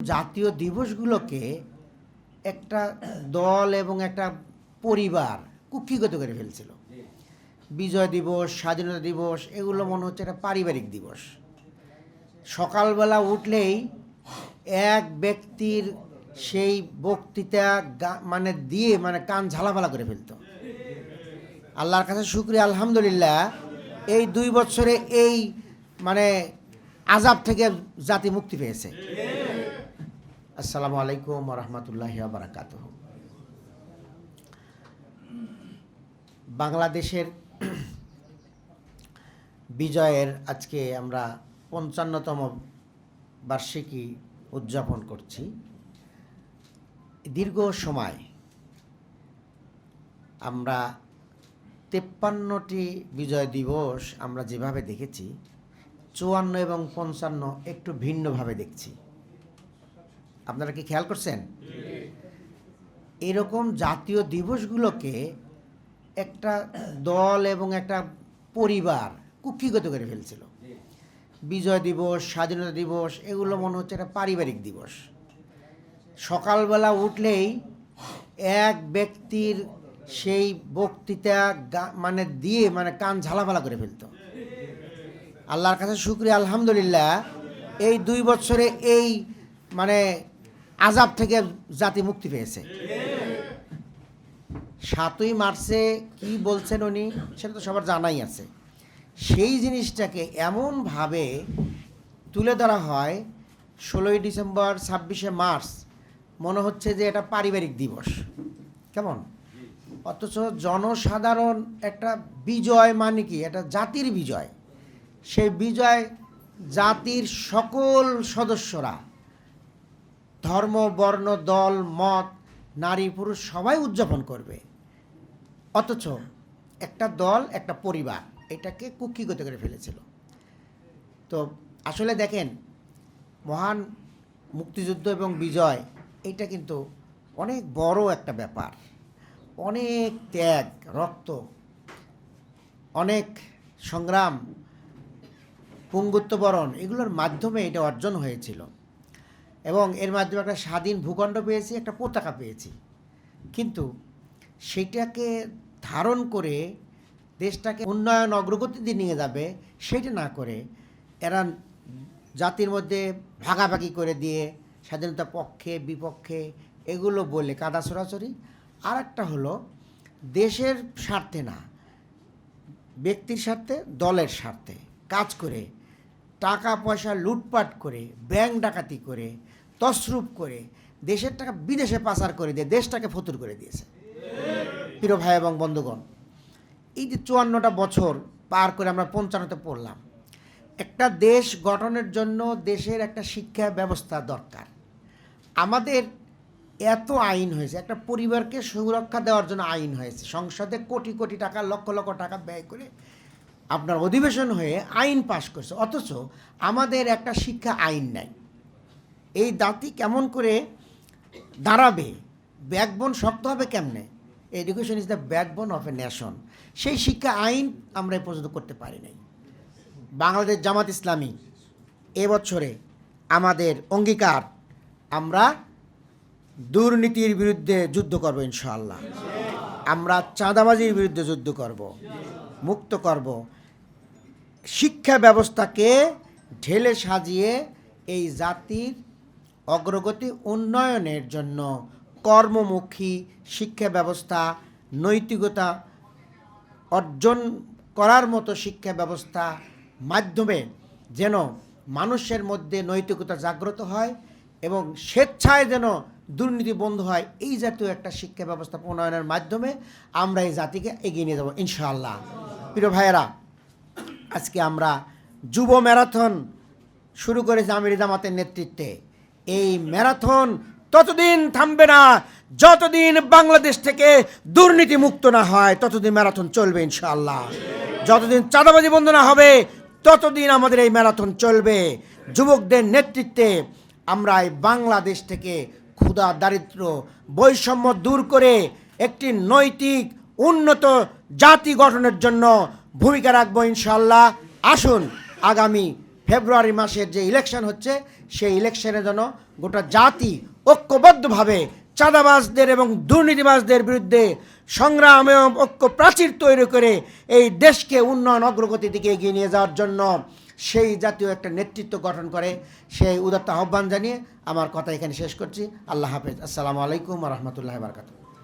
জাতীয় দিবসগুলোকে একটা দল এবং একটা পরিবার কুক্ষিগত করে ফেলছিল। বিজয় দিবস, স্বাধীনতা দিবস, এগুলো মনে হচ্ছে একটা পারিবারিক দিবস। সকালবেলা উঠলেই এক ব্যক্তির সেই বক্তৃতা মানে দিয়ে মানে কান ঝালাফালা করে ফেলতো। আল্লাহর কাছে শুক্রিয়া, আলহামদুলিল্লাহ, এই দুই বছরে এই মানে আজাব থেকে জাতি মুক্তি পেয়েছে। আসসালামু আলাইকুম রহমতুল্লাহ বারাকাত বাংলাদেশের বিজয়ের আজকে আমরা পঞ্চান্নতম বার্ষিকী উদযাপন করছি। দীর্ঘ সময় আমরা তেপ্পান্নটি বিজয় দিবস আমরা যেভাবে দেখেছি, চুয়ান্ন এবং পঞ্চান্ন একটু ভিন্নভাবে দেখছি। আপনারা কি খেয়াল করছেন? এরকম জাতীয় দিবসগুলোকে একটা দল এবং একটা পরিবার কুক্ষিগত করে ফেলছিল। বিজয় দিবস, স্বাধীনতা দিবস, এগুলো মনে হচ্ছে একটা পারিবারিক দিবস। সকালবেলা উঠলেই এক ব্যক্তির সেই বক্তৃতা মানে দিয়ে মানে কান ঝালাফালা করে ফেলতো। আল্লাহর কাছে শুক্রিয়া, আলহামদুলিল্লাহ, এই দুই বছরে এই মানে আজাব থেকে জাতি মুক্তি পেয়েছে। সাতই মার্চে কি বলছেন উনি, সেটা তো সবার জানাই আছে। সেই জিনিসটাকে এমনভাবে তুলে ধরা হয়, ষোলোই ডিসেম্বর ছাব্বিশে মার্চ, মনে হচ্ছে যে এটা পারিবারিক দিবস। কেমন? অথচ জনসাধারণ একটা বিজয় মানে কি? এটা জাতির বিজয়। সেই বিজয় জাতির সকল সদস্যরা ধর্ম, বর্ণ, দল, মত, নারী, পুরুষ সবাই উদযাপন করবে। অথচ একটা দল, একটা পরিবার এটাকে কুক্ষিগত করে ফেলেছিল। তো আসলে দেখেন, মহান মুক্তিযুদ্ধ এবং বিজয়, এটা কিন্তু অনেক বড় একটা ব্যাপার। অনেক ত্যাগ, রক্ত, অনেক সংগ্রাম, পুঙ্গুত্ববরণ, এগুলোর মাধ্যমে এটা অর্জন হয়েছিল। এবং এর মাধ্যমে একটা স্বাধীন ভূখণ্ড পেয়েছি, একটা পতাকা পেয়েছি। কিন্তু সেটাকে ধারণ করে দেশটাকে উন্নয়ন অগ্রগতিতে নিয়ে যাবে, সেটা না করে এরা জাতির মধ্যে ভাগাভাগি করে দিয়ে, স্বাধীনতা পক্ষে, বিপক্ষে এগুলো বলে কাদা ছড়াছড়ি আর একটা হলো দেশের স্বার্থে না, ব্যক্তির স্বার্থে, দলের স্বার্থে কাজ করে, টাকা পয়সা লুটপাট করে, ব্যাংক ডাকাতি করে তসরূপ করে দেশের টাকা বিদেশে পাচার করে দিয়ে দেশটাকে ফতুর করে দিয়েছে। প্রিয় ভাই এবং বন্ধুগণ, এই যে চুয়ান্নটা বছর পার করে আমরা পঞ্চান্নতে পড়লাম, একটা দেশ গঠনের জন্য দেশের একটা শিক্ষা ব্যবস্থা দরকার। আমাদের এত আইন হয়েছে, একটা পরিবারকে সুরক্ষা দেওয়ার জন্য আইন হয়েছে। সংসদে কোটি কোটি টাকা, লক্ষ লক্ষ টাকা ব্যয় করে আপনার অধিবেশন হয়ে আইন পাশ করছে। অথচ আমাদের একটা শিক্ষা আইন নাই। এই দাঁতি কেমন করে দাঁড়াবে? ব্যাকবোন শক্ত হবে কেমনে? Education is the backbone of a nation সেই শিক্ষা আইন আমরা এ পর্যন্ত করতে পারি নাই। বাংলাদেশ জামাত ইসলামী এবছরে আমাদের অঙ্গীকার, আমরা দুর্নীতির বিরুদ্ধে যুদ্ধ করব ইনশাআল্লাহ। আমরা চাঁদাবাজির বিরুদ্ধে যুদ্ধ করব, মুক্ত করব। শিক্ষা ব্যবস্থাকে ঢেলে সাজিয়ে এই জাতির অগ্রগতি উন্নয়নের জন্য কর্মমুখী শিক্ষা ব্যবস্থা, নৈতিকতা অর্জন করার মতো শিক্ষা ব্যবস্থা মাধ্যমে যেন মানুষের মধ্যে নৈতিকতা জাগ্রত হয় এবং স্বেচ্ছায় যেন দুর্নীতি বন্ধ হয়, এই জাতীয় একটা শিক্ষা ব্যবস্থা প্রণয়নের মাধ্যমে আমরা এই জাতিকে এগিয়ে নিয়ে যাব, ইনশাআল্লাহ। প্রিয় ভাইয়েরা, আজকে আমরা যুব ম্যারাথন শুরু করেছে আমির জামাতের নেতৃত্বে। এই ম্যারাথন ততদিন থামবে না। যতদিন বাংলাদেশ থেকে দুর্নীতি মুক্ত না হয়, ততদিন ম্যারাথন চলবে ইনশাআল্লাহ। যতদিন চাঁদাবাজি বন্ধ না হবে, ততদিন আমাদের এই ম্যারাথন চলবে। যুবকদের নেতৃত্বে আমরা এই বাংলাদেশ থেকে ক্ষুধা, দারিদ্র, বৈষম্য দূর করে একটি নৈতিক, উন্নত জাতি গঠনের জন্য ভূমিকা রাখব ইনশাল্লাহ আসুন আগামী ফেব্রুয়ারি মাসের যে ইলেকশন হচ্ছে, সেই ইলেকশনের জন্য গোটা জাতি ঐক্যবদ্ধভাবে চাঁদাবাজদের এবং দুর্নীতিবাজদের বিরুদ্ধে সংগ্রাম এবং ঐক্য প্রাচীর তৈরি করে এই দেশকে উন্নয়ন অগ্রগতির দিকে এগিয়ে নিয়ে যাওয়ার জন্য সেই জাতীয় একটা নেতৃত্ব গঠন করে, সেই উদাত্ত আহ্বান জানিয়ে আমার কথা এখানে শেষ করছি। আল্লাহ হাফেজ। আসসালামু আলাইকুম রহমতুল্লাহ বারকাতুহ।